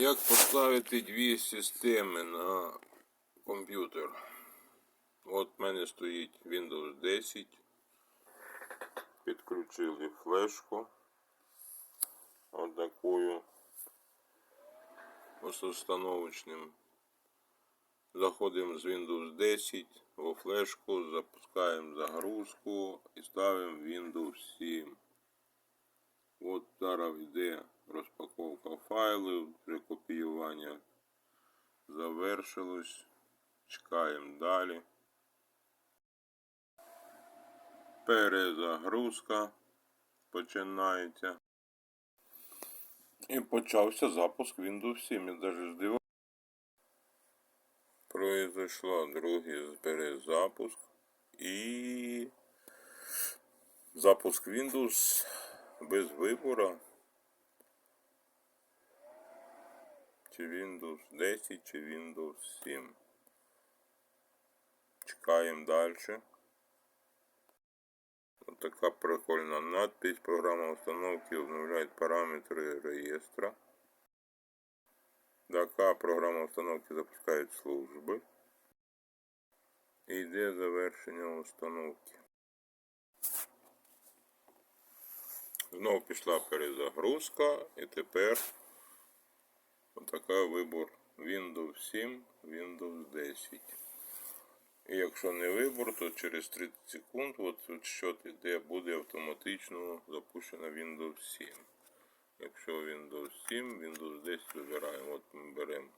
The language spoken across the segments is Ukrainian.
Як поставити дві системи на комп'ютер? От в мене стоїть Windows 10. Підключили флешку. От такую з установочним. Заходимо з Windows 10 во флешку, запускаємо загрузку і ставимо Windows 7. От зараз йде розпаковка файлів, вже завершилось. Чекаємо далі. Перезагрузка починається. І почався запуск Windows 7. Я навіть здивався. Произошло другий перезапуск і запуск Windows без вибору. Чи Windows 10, чи Windows 7. Чекаємо далі. Ось така прикольна надпись. Програма установки обновляє параметри реєстра. Така програма установки запускає служби. І йде завершення установки. Знову пішла перезагрузка і тепер отака вибор Windows 7, Windows 10. І якщо не вибор, то через 30 секунд от тут що іде, буде автоматично запущена Windows 7. Якщо Windows 7, Windows 10 вибираємо. От ми беремо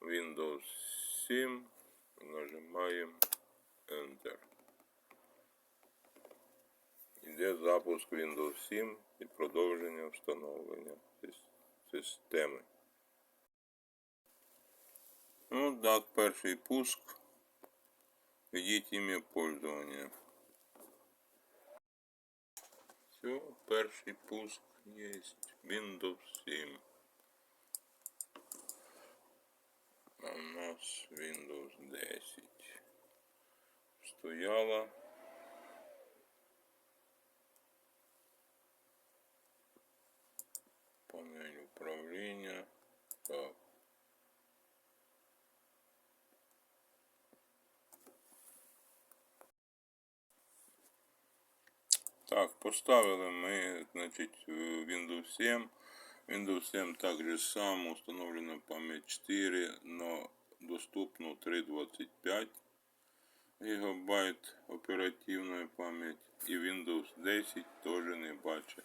Windows 7 і нажимаємо Enter. Йде запуск Windows 7 і продовження встановлення системи. Ну так, перший пуск. Введіть ім'я пользования. Все, перший пуск есть. Windows 7. А у нас Windows 10. Стояла. Так, поставили ми, значить, Windows 7. Windows 7 также само установлена пам'ять 4, но доступно 3.25 гигабайт оперативної пам'яті. І Windows 10 теж не бачить